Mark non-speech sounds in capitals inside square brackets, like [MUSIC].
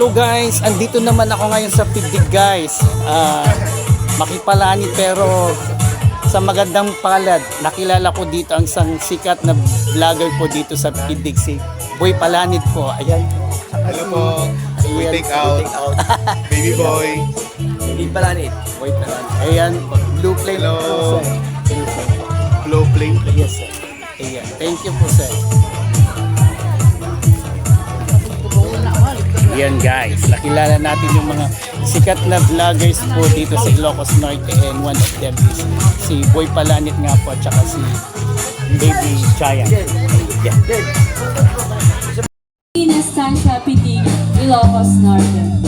Hello guys, andito naman ako ngayon sa Pidig guys. Ah, makipalani pero sa magandang palad, nakilala ko dito ang isang sikat na vlogger po dito sa Pidig si Boy Palanit po. Ayan. Hello po. We Ayan. take out. [LAUGHS] Baby boy. Hindi Palanit. Boy Palanit. Ayan, blue flame Hello. po sir. Blue play. Yes sir. Ayan, thank you po sir. Yan guys, nakilala natin yung mga sikat na vloggers po dito sa Ilocos Norte and one of them is si Boy Palanit nga po at saka si Baby Giant. Yeah. Estancia Pitig, Ilocos Norte.